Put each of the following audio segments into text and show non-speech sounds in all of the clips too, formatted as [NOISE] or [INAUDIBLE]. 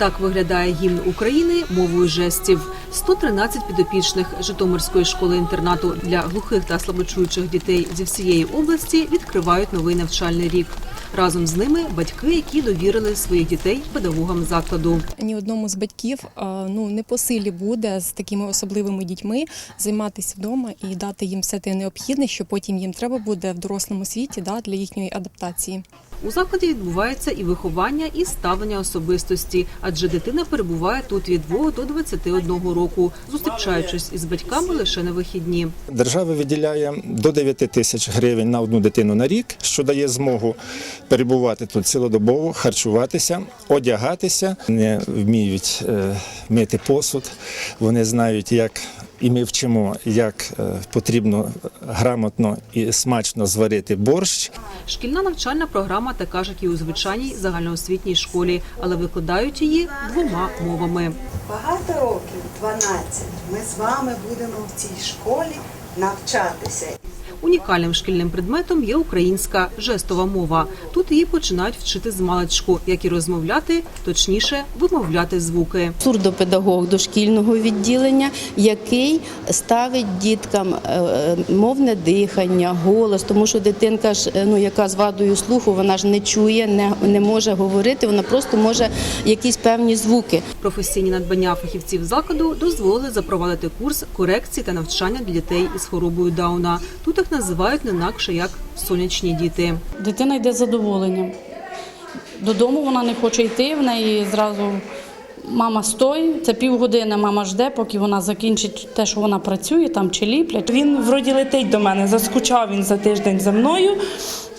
Так виглядає гімн України мовою жестів. 113 підопічних Житомирської школи-інтернату для глухих та слабочуючих дітей зі всієї області відкривають новий навчальний рік. Разом з ними батьки, які довірили своїх дітей педагогам закладу. ні одному з батьків ну не по силі буде з такими особливими дітьми займатися вдома і дати їм все те необхідне, що потім їм треба буде в дорослому світі да, для їхньої адаптації. У закладі відбувається і виховання, і ставлення особистості, адже дитина перебуває тут від 2 до 21 року, зустрічаючись із батьками лише на вихідні. Держава виділяє до 9 тисяч гривень на одну дитину на рік, що дає змогу перебувати тут цілодобово, харчуватися, одягатися. Вони вміють е, мити посуд, вони знають, як і ми вчимо, як е, потрібно грамотно і смачно зварити борщ. Шкільна навчальна програма така ж, як і у звичайній загальноосвітній школі, але викладають її двома мовами. Багато років, 12, ми з вами будемо в цій школі навчатися. Унікальним шкільним предметом є українська жестова мова. Тут її починають вчити з маличку, як і розмовляти, точніше вимовляти звуки. сурдопедагог дошкільного відділення, який ставить діткам е, е, мовне дихання, голос, тому що дитинка ж, е, ну яка з вадою слуху, вона ж не чує, не, не може говорити, вона просто може якісь певні звуки. Професійні надбання фахівців закладу дозволили запровадити курс корекції та навчання для дітей із хворобою Дауна. Тут називають не інакше як сонячні діти. Дитина йде з задоволенням. Додому вона не хоче йти, в неї зразу мама стой, це півгодини мама жде, поки вона закінчить те, що вона працює, там чи ліплять. Він вроді летить до мене, заскучав він за тиждень за мною.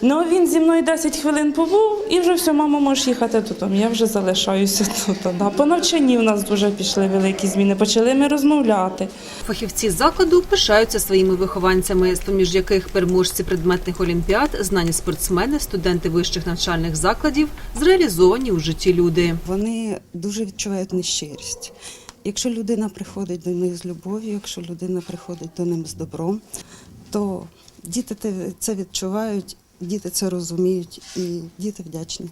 Ну він зі мною 10 хвилин побув і вже все, мама, можеш їхати додому. Я вже залишаюся [LAUGHS] тут. Да. По навчанні в нас дуже пішли великі зміни. Почали ми розмовляти. Фахівці закладу пишаються своїми вихованцями, з поміж яких переможці предметних олімпіад, знані спортсмени, студенти вищих навчальних закладів, зреалізовані у житті люди. Вони дуже відчувають нещирість. Якщо людина приходить до них з любов'ю, якщо людина приходить до них з добром, то діти це відчувають, діти це розуміють і діти вдячні.